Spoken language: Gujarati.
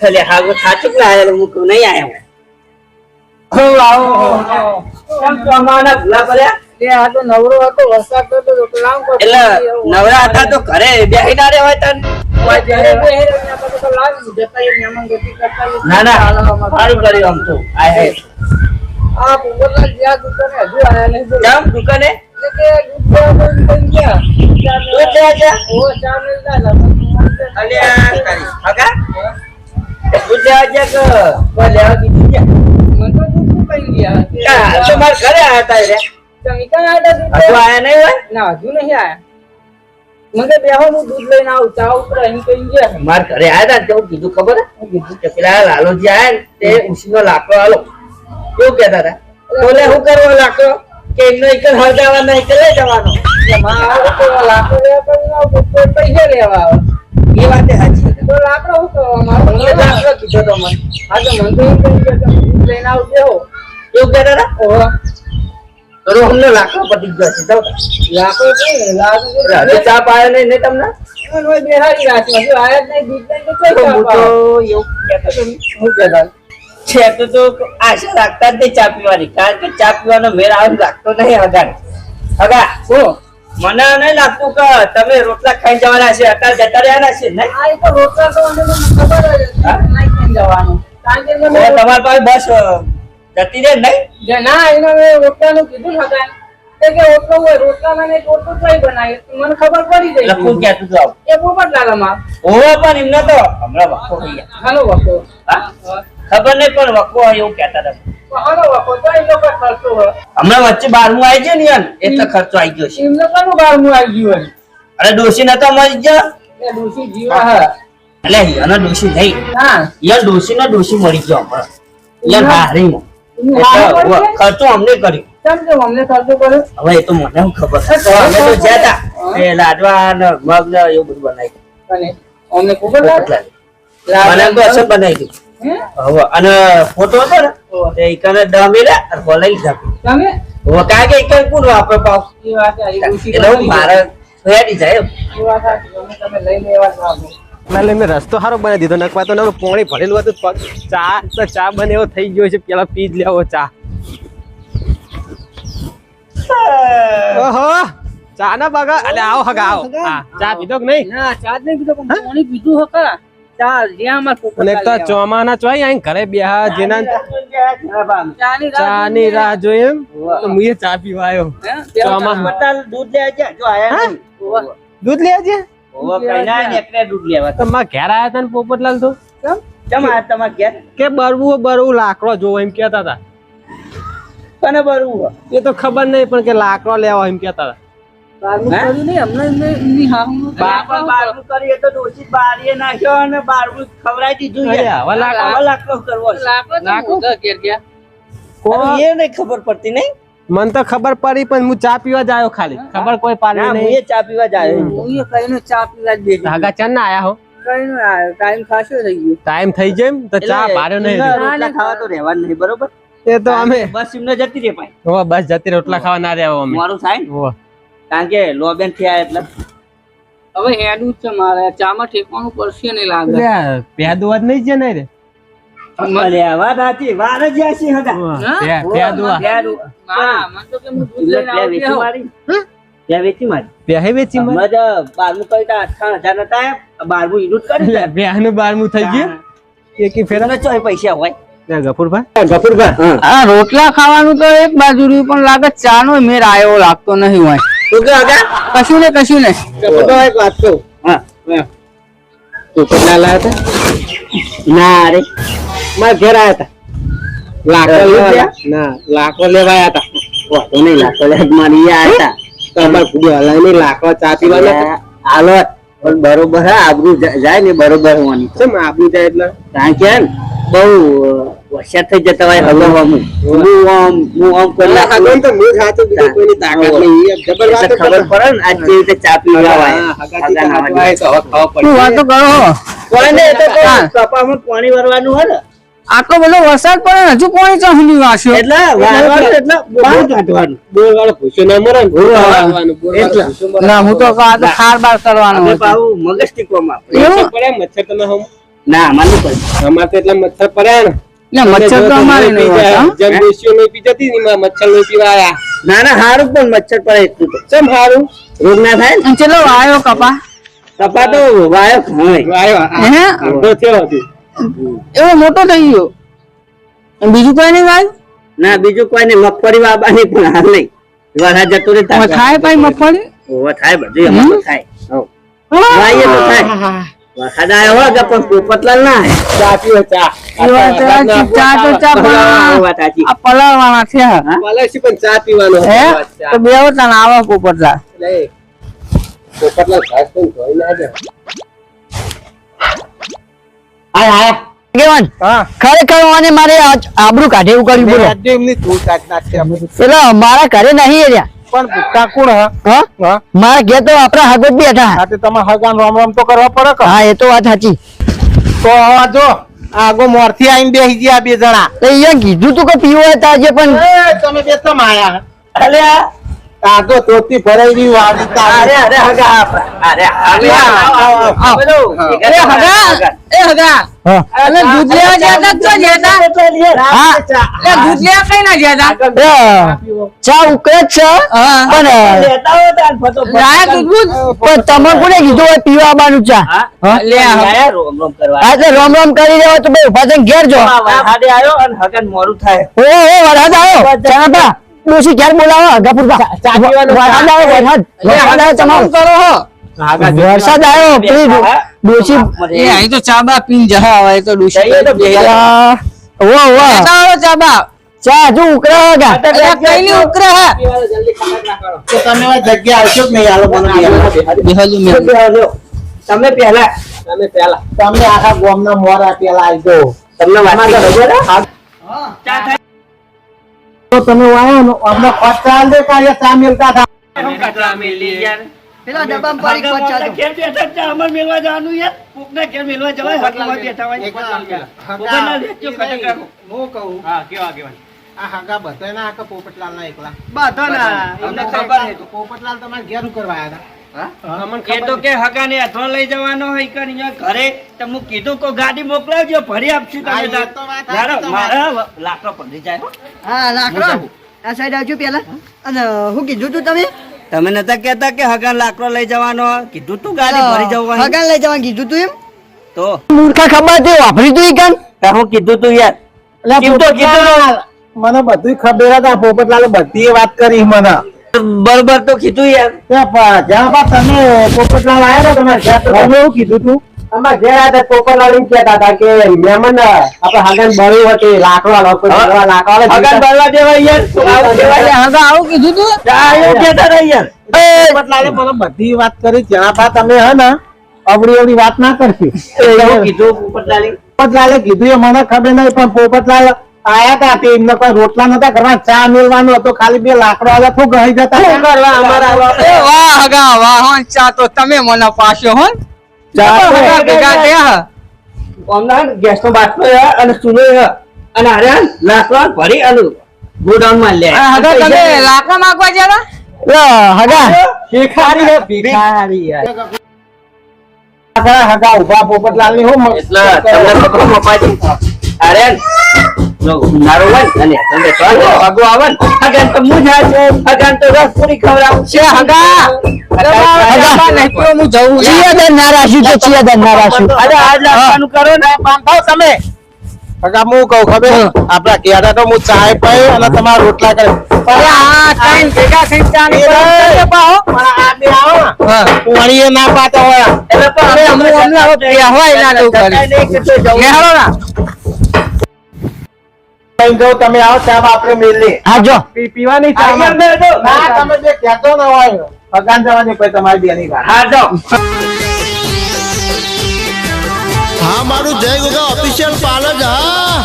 થલે હાગો થાચુક લાયા હું કહું નહીં આયા હો. આવો. કેમ ચોમાના ભૂલા પડ્યા એટલે નવરા હતા તો ઘરે બેહી ના રહેવાય તન. ના ના સારું કર્યું આમ તો. આ પોપટલાલ જ્યાં દુકાને હજુ આયા નહીં બોલો. દુકાને? એટલે કે દૂધ ગયા. દૂધ લેવા ગયા? ઓ, ચા મિલતા હતા. પણ અલ્યા તારી હગા દૂધ લેવા ગયા કે કોઈ લેવા કીધું ગયા મને તો દૂધનું કઈ ગયા. આ ઘરે આયા તા રે. તમે ક્યાં આયા હતા નહીં હોય? ના હજુ નહીં આયા. મને બેહો હું દૂધ લઈને આવું ચા ઉપર અહીં કઈ ગયા. મારા ઘરે આયા તા તેવું કીધું ખબર હે? કીધું કે પેલા લાલોજી આયા ને તે ઉસીનો લાકડો આલો એવું કહેતા હતા બોલે હું કરવો લાકડો? કે એમનો એક જ હળગાવાનો એક કે લઈ જવાનો? એટલે માં આવો લાકડો લેવા પણ પૈસા લેવા આવે. એ વાતે સાચી તો લાકડો હતો મારો લાકડો કીધો તો મને. હા તો મને તો એમ કહ્યું કે લઈને આવજો. એવું કહેતા હતા? તો અમને લાકડો પતી ગયો છે તો લાકડો કે લાકડો તો ચા પાયો નહીં ને તમને? આયા જ નહીં દૂધ નહીં તો ચા તો એવું કહેતો છે તો તો આશા રાખતા જ નહીં ચા પીવાની. કારણ કે ચા પીવાનો મેળ આવે લાગતો નહીં હગાને હગા ઓ મને નહીં લાગતું કે તમે રોટલા ખાઈ જવાના છે અત્યારે જતા રહ્યા છે ને આ તો રોટલા તો મને ખબર જ નહીં ખાઈને જવાનું. કારણ કે તમારી પાસે બસ જતી રહે નહીં? ના એને મેં રોટલાનું કીધું હતા. કે રોટલો હોય રોટલા ને રોટલું કઈ બનાવી મને ખબર પડી ગઈ. હતું આવું? એ પોપટ લાલામાં ઓવે પણ એમને તો હમણાં વખો થઈ ગયા. હાલો વખો. ખબર નહીં પણ વખો એવું કહેતા હતા. હમણાં વચ્ચે બારમું આવી ગયો ને યાર, એટલે ખર્ચો આવી ગયો છે. એમને કનું બારમું આવી ગયું અરે ડોશી નતો મરી ગયો? ડોસી જીવા હા. એટલે યાનો ડોસી નહીં હા. યાર ડોસી ને ડોસી મરી ગયો હમણાં. યાર પડી ખર્ચો અમને કર્યો. કેમ કે અમને ખર્ચો કર્યો? હવે એ તો મને ખબર? અમે તો જ્યાં એ લાડવા ને મગ ને એવું બધું બનાવી અને અમને ખબર લાગે? મને તો અસર બનાવી દીધું? હવે અને ફોટો હતો ને તે ઈકને દમે અને બોલાવી લીધા તમે? હવે કાંઈ કે ઈકને કોણ વાપરે પાવ? એ વાત આ એટલે મારે સોયાડી જાય એ વાત સાચી. તમે લઈ લેવા જ આપો. એટલે મેં રસ્તો સારો બનાવી દીધો નકવા તો નવું પોણી ભરેલું હતું ચા તો ચા બને એવો થઈ ગયો છે પેલા પી જ લેવો ચા. ઓહો ચા ના બાગા અલે આવો હગા આવો. હા ચા પીધો કે નહીં? ના ચા જ નહીં પીધો પણ પાણી પીધું હકા અને એક તો ચોમાના ચોય આઈ ઘરે બેહા જેના ચા ની રાહ જોઈ એમ? તો મુએ ચા પીવા આવ્યો ચોમા. દૂધ લેવા ગયા જો આયા. દૂધ લે આજે ને દૂધ લેવા તો માં ઘેર આયા હતા પોપટલાલ તો? કેમ? કેમ આયા તમારા ઘેર? કે બરવું બરવું લાકડો જોવો એમ કેતા હતા કને બરવું એ તો ખબર નહીં પણ કે લાકડો લેવા એમ કેતા હતા બારમું? કર્યું નહીં, હમણાં એમની હાહુનું બાર બારનું કરીએ તો ડોશી બારીએ નાખ્યો અને બારનું ખવડાવી દીધું અરે, હવે લાકડો- હવે કરવો છે. લાકડો તો લાકડો? મોઢા ઘેર ગયા. કોણ? એ નહીં ખબર પડતી નહીં મને તો ખબર પડી પણ હું ચા પીવા જ આવ્યો ખાલી ખબર કોઈ પાડી હું ચા પીવા જ આવ્યો. હું એ કહીને ચા પીવા જ બેઠી. ના આયા હો કહીને આયો. ટાઈમ ખાસો થઈ ગયો. ટાઈમ થઈ જાય એમ તો ચા ભાર્યો નહીં રોટલા ખાવા તો રહેવાનું નહીં બરોબર એ તો અમે બસ એમને જતી રહે બસ જતી રોટલા ખાવા ના રહ્યા અમે મારું થાય ને હોવા. કારણ કે લોબેન થયા એટલે. હવે હેડું જ છે મારે. ચામાં ઠેકવાનું પડશે નહીં લાગે. એટલે આ જ નહીં છે ને રે પૈસા હોય. ના, ગફુરભાઈ? ગફુરભાઈ રોટલા ખાવાનું તો એક બાજુ પણ લાગે ચા નો મેર આવ્યો લાગતો નહીં હોય. તું કે કશું ને કશું ને ગફુરભાઈ એક વાત કહું. હા. તું કેટલા લાયા હતા? ના અરે. મારા ઘેર આયા હતા. લાકડો લેવા ના લાકડો લેવા આયા હતા. વાંધો નહીં લાગતો લે મારી યા હતા. કુડી હલાય નહીં લાકડો ચા હાલો પણ બરોબર હા આબરૂ જાય ને બરોબર હોવાની તો. ચમ જાય એટલે? કારણ કે બહુ હોશિયાર થઈ જતા હોય આમ. હું આમ હું આમ કરી નાખું. તો મૂળ હાથું બીજું કોઈની તાકાત નહીં. જબર ખબર પડે ને આજ જે રીતે ચા પી. હગાથી તો ખાવા પડે. વાતો કરો કોઈ નહીં, તો કપામાં પાણી વરવાનું હોય ને આટલો બધો વરસાદ પડે ને હજુ પાણી ચાહુની વાસ્યો એટલે વારવાનું એટલે કાઢવાનું બોર વાળો ના મરે ને, બોર હા. એટલે. ના તો આ તો ખાર બાર કરવાનો. મગજ ટીકવામાં પડે, મચ્છર તમે હમ. ના અમારે પડે અમારે તો એટલા મચ્છર પડ્યા ને મચ્છર તો અમારે નહીં હોતા, જેમ દેશીઓ લોહી પી ને મચ્છર લોહી પીવા આયા ના ના હારું પણ મચ્છર પડે એટલું તો. ચમ હારું? રોગ ના થાય ને? ચલો વાયો કપા. કપા તો વાયો હે? થયો એવો મોટો થઈ ગયો. બીજું કોઈ નહીં ગાયું ના બીજું કોઈ નહીં મગફળી વાવવાની પણ હાલ નહીં. વાળા જતો રે થાય પાછી મગફળી? ઓવા થાય બધું થાય. વાઈએ તો થાય. વરસાદ આવ્યો હોય કે પણ પોપટલાલ ના ચા પીવો ચા. ચા તો ચા આ પલાળવાના છે છે પણ ચા પીવાનો હે? તો બે વતન આવા પોપટલા પોપટલાલ ઘાસ તો ધોઈ ના જાય. આય આય આગેવાન ખરેખર મને મારે આજ આબરૂ કાઢે એવું કર્યું બોલો. આજે એમની ધૂળ કાઢી નાખી અમે. મારા ઘરે નહીં એર્યા પણ કાકુણ કોણ હા? મારા ઘેર તો આપણા જ બેઠા હા. તે તમે હગાન રામ રામ તો કરવા પડે કે? હા એ તો વાત સાચી. તો હવે જો આગો મોરથી આઈને બેસી ગયા બે જણા. તો અહીંયા કીધું તું કે પીવો હતા આજે પણ. એ, તમે બે તમ આયા અલ્યા આગો ચોથી ફરાઈ ની વાળી અરે અરે હગા. અરે અરે. એ હગા એ હગા. હા. એટલે દૂધ લેવા ગયા તો ગયા હા. દૂધ લેવા કઈ ના ગયા ચા ઉકળે જ છે પણ લેતા દૂધ પણ તમે કોને કીધું હોય પીવા માનું ચા? લે રોમ રોમ કરવા. એટલે રોમ રોમ કરી દેવો તો બે ઊભા થઈને ઘેર જો. આ આવ્યો આયો અને હગન મોરું થાય. ઓ ઓ વરસાદ આવ્યો. ચાપા ડોશી ક્યારે બોલાવો? હગાપુર વરસાદ આવ્યો વરસાદ વરસાદ કરો વરસાદ આવ્યો પેલી ડોશી એ અહીં તો ચાબા પીન પીને જહા તો ડૂસી જઈએ તો ભેગા. આ, ઓ ઓ ચાલો ચા બા. ચા હગા એટલે કઈ ની ઉકરે હે. તો તમે જગ્યા આવશો કે નહીં? આલો મને બેહલું તમે પહેલા. તમે પહેલા. તમે પેલા તમે આખા ગામના મોરા પેલા આવજો તમને વાત ખબર હે? ચા થાય. તો તમે વાયો ને અમને ખોટ ચાલ દે કાલે ચા મેલતા હતા કચરા મેલી યાર. પેલા ડબ્બામાં પાણી હગા પહોંચાડો. બેઠા ચા અમારે મેલવા જવાનું યાર. કોકના ઘેર મેલવા જવાય, હગીમાં બેઠા હોય. પોપટલાલ વેચજો ખટક રાખો. કહું હા, કેવા કેવા. આ હગા બધા આખા પોપટલાલ ના એકલા બાધો ના. ખબર નહીં પોપટલાલ તમારે ઘેર કરવા આવ્યા હતા એ તો કે હગાને અથવા લઈ જવાનો હોય કે ઘરે તો હું કીધું કે ગાડી મોકલાવજો ભરી આપશું તમે એ તો વાત સાચી યાર, તમારી. મારા લાકડો પડી જાય હા. લાકડો. આ સાઈડ આવજો પેલા અને હું કીધું તું તમે? તમે નતા કેતા કે હગા લાકડો લઈ જવાનો? કીધું તું ગાડી ભરી જવાની. હગાન લઈ જવાનું કીધું તું એમ? તો? મૂર્ખા ખબર તે વાપરી તું ઈ કાન હું કીધું તું યાર. કીધું કીધું? મને બધું ખબર હતા પોપટલાલે બધી વાત કરી મને. બરોબર તો કીધું યાર તે પ- જ્યાં તમે પોપટલાલ આવ્યા હતા તમારે ઘેર તો તમે એવું કીધું તું? અમારા ઘેર હતા પોપટલાલ એમ કહેતા હતા કે મહેમાન આપણે હાગન બળ્યું હતી લાકડા લોકો લાકડા હગા ભરવા દેવા યાર આવું કહેવાય. એટલે હગા આવું કીધું તું? એવું કહેતા હતા યાર પોપટલાલે મને બધી વાત કરી ત્યાં બા તમે હે ને અવળી અવળી વાત ના કરશો. એવું કીધું પોપટલાલે. પોપટલાલે કીધું એ મને ખબર નહીં પણ પોપટલાલ આયા હતા તે એમને કોઈ રોટલા નતા કરવા ચા મેળવાનો હતો ખાલી બે લાકડો આવ્યા શું ગઈ જતા. શું કરવા અમારા એ વાહ હગા વાહ હો ચા તો તમે મને પાછો હો. ચા હગા ભેગા થયા હમણાં ગેસનો બાટલો અને ચૂલો છે અને આરે લાકડા ભરી અને ગોડાઉનમાં લે. આ હગા તમે લાકડા માંગવા લો, હગા. ભિખારી હે ભિખારી લાકડા હગા ઊભા પોપટલાલની હું એટલે તમને પકડો મપાજી અરે નારો હોય ને અને તમને તો આગો આવે હગન તો મુજા છે હગન તો રસ પૂરી ખવડાવું છે હગા. હગા. હું જઉં ચિયાદાર ના રાખ્યું તો ચિયાદાર ના રાખ્યું. અરે આજ લાગવાનું કરો ને બાંધાવ તમે. હગા હું કહું ખબર? આપડા ઘેરા તો હું ચાય પાઈ અને તમારા રોટલા કરે. અરે આ ટાઈમ ભેગા થઈ ચા ની એ પાહો. પણ આ બે આવો ને, પોણીએ ના પાતા હોય. તમે આવો ચા આપણે મેલી હા જો. પીવાની ચા. ના તમે જે કહેતો ન હોય ભગવાન જવાની પછી તમારી બેની વાત. હા હા મારું જય ગોગા ઓફિશિયલ પાર્લર હા.